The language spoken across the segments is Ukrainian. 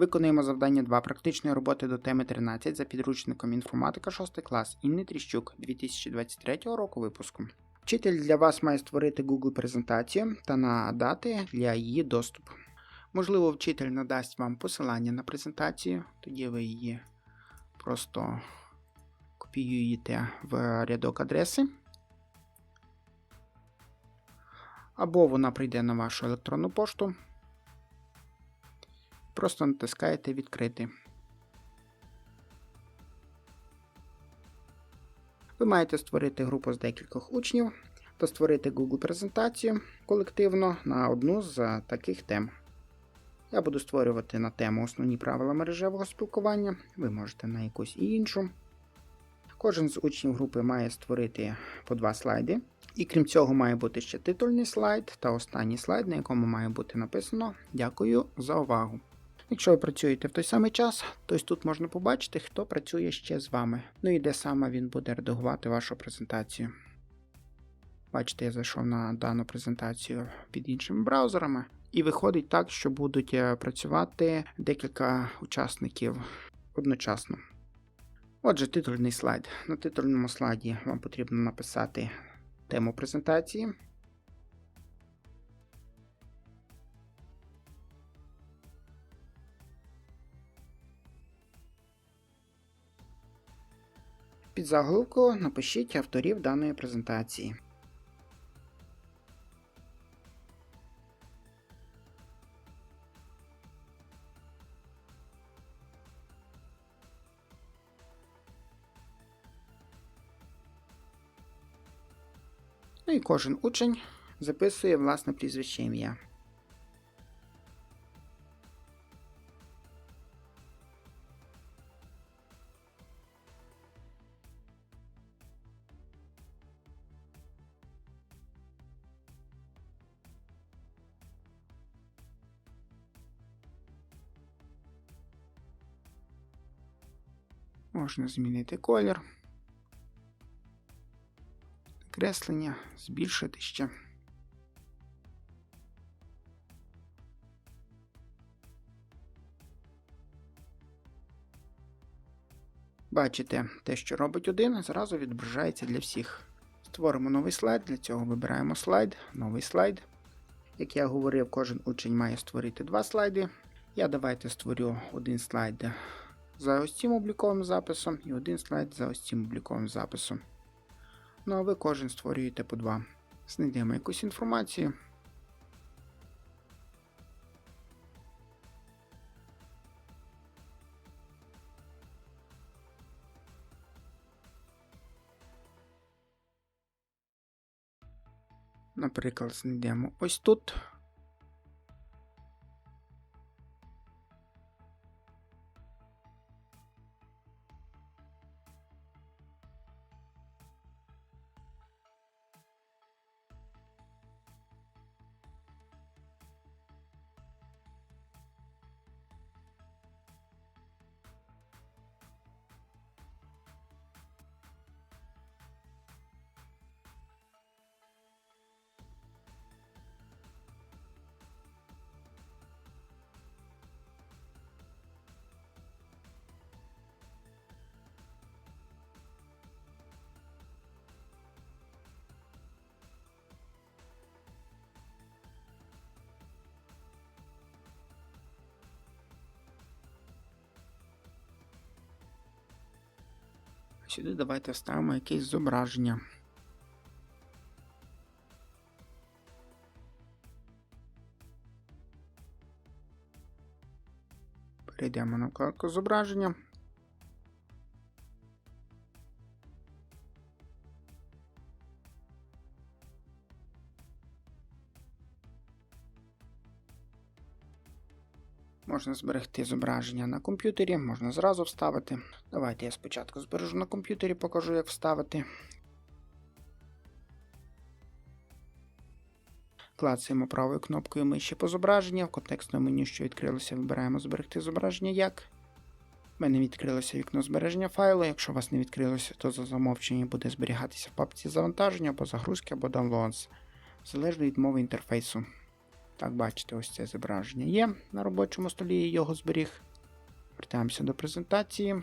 Виконуємо завдання 2 практичної роботи до теми 13 за підручником інформатика 6 клас Інни Тріщук 2023 року випуску. Вчитель для вас має створити Google презентацію та надати для її доступ. Можливо, вчитель надасть вам посилання на презентацію, тоді ви її просто копіюєте в рядок адреси. Або вона прийде на вашу електронну пошту. Просто натискаєте відкрити. Ви маєте створити групу з декількох учнів та створити Google презентацію колективно на одну з таких тем. Я буду створювати на тему основні правила мережевого спілкування, ви можете на якусь і іншу. Кожен з учнів групи має створити по два слайди. І крім цього, має бути ще титульний слайд та останній слайд, на якому має бути написано Дякую за увагу. Якщо ви працюєте в той самий час, то тут можна побачити, хто працює ще з вами. Ну і де саме він буде редагувати вашу презентацію. Бачите, я зайшов на дану презентацію під іншими браузерами, і виходить так, що будуть е, працювати декілька учасників одночасно. Отже, титульний слайд. На титульному слайді вам потрібно написати тему презентації. Під заголовку напишіть авторів даної презентації. Ну і кожен учень записує власне прізвище ім'я. Можна змінити колір. Креслення збільшити ще. Бачите, те, що робить один, зразу відображається для всіх. Створимо новий слайд, для цього вибираємо слайд, новий слайд. Як я говорив, кожен учень має створити два слайди. Я давайте створю один слайд за ось цим обліковим записом і один слайд за ось цим обліковим записом. Ну а ви кожен створюєте по два. Знайдемо якусь інформацію. Наприклад, знайдемо ось тут. Сюди давайте вставимо якесь зображення. Перейдемо на вкладку зображення. Можна зберегти зображення на комп'ютері, можна зразу вставити. Давайте я спочатку збережу на комп'ютері, покажу, як вставити. Клацаємо правою кнопкою миші по зображенню. В контекстному меню, що відкрилося, вибираємо зберегти зображення як. У мене відкрилося вікно збереження файлу. Якщо у вас не відкрилося, то за замовченням буде зберігатися в папці завантаження або загрузки, або downloads, залежно від мови інтерфейсу. Так, бачите, ось це зображення є на робочому столі, його зберіг. Вертаємося до презентації.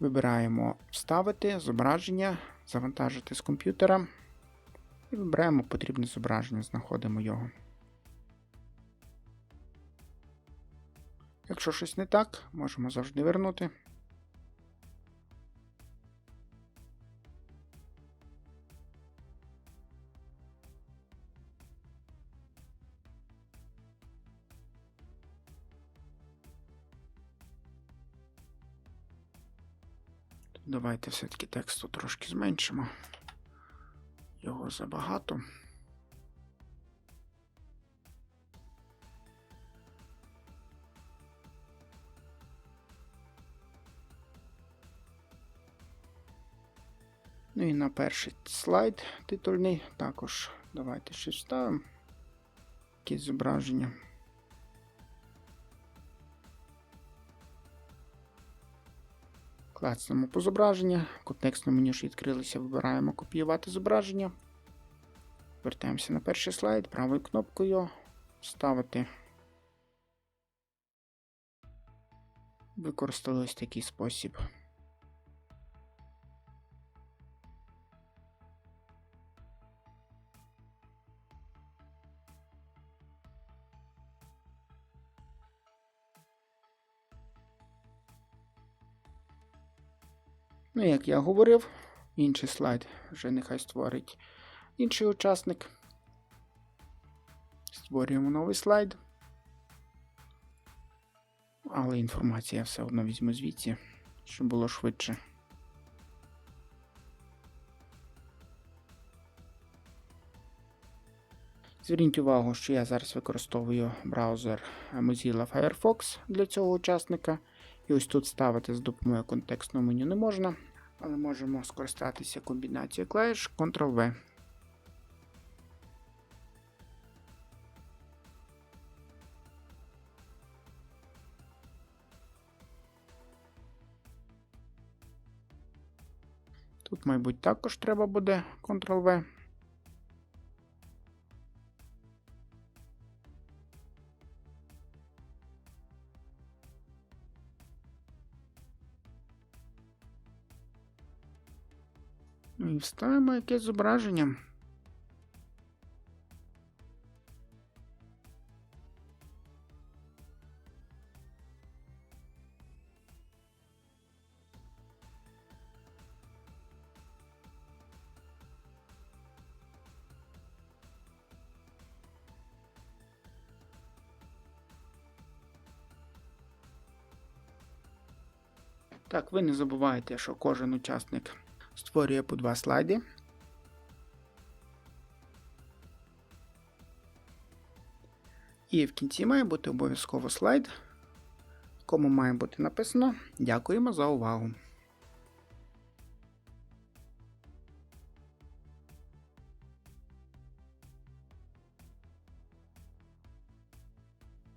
Вибираємо Вставити зображення, завантажити з комп'ютера. І вибираємо потрібне зображення, знаходимо його. Якщо щось не так, можемо завжди вернути. Давайте все-таки тексту трошки зменшимо. Його забагато. Ну і на перший слайд титульний також давайте щось вставимо. Якесь зображення. Клацнемо по зображення. В контекстному меню ж відкрилися, вибираємо копіювати зображення. Вертаємося на перший слайд, правою кнопкою вставити. Використали ось такий спосіб. Ну, як я говорив, інший слайд вже нехай створить інший учасник. Створюємо новий слайд. Але інформація я все одно візьму звідси, щоб було швидше. Зверніть увагу, що я зараз використовую браузер Mozilla Firefox для цього учасника. І ось тут ставити з допомогою контекстного меню не можна, але можемо скористатися комбінацією клавіш Ctrl-V. Тут, мабуть, також треба буде Ctrl-V. Вставимо якесь зображення. Так, ви не забувайте, що кожен учасник створює по два слайди. І в кінці має бути обов'язково слайд, в якому має бути написано Дякуємо за увагу.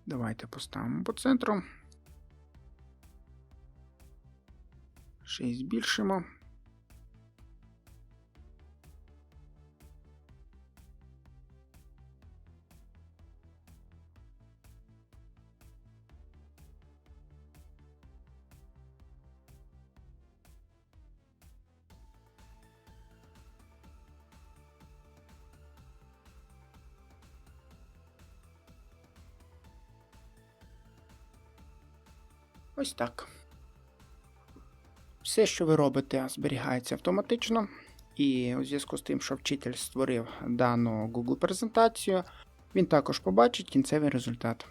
Давайте поставимо по центру. Ще й збільшимо. Ось так. Все, що ви робите, зберігається автоматично. І у зв'язку з тим, що вчитель створив дану Google презентацію, він також побачить кінцевий результат.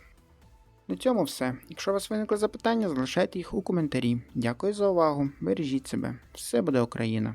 На цьому все. Якщо у вас виникли запитання, залишайте їх у коментарі. Дякую за увагу. Бережіть себе. Все буде Україна!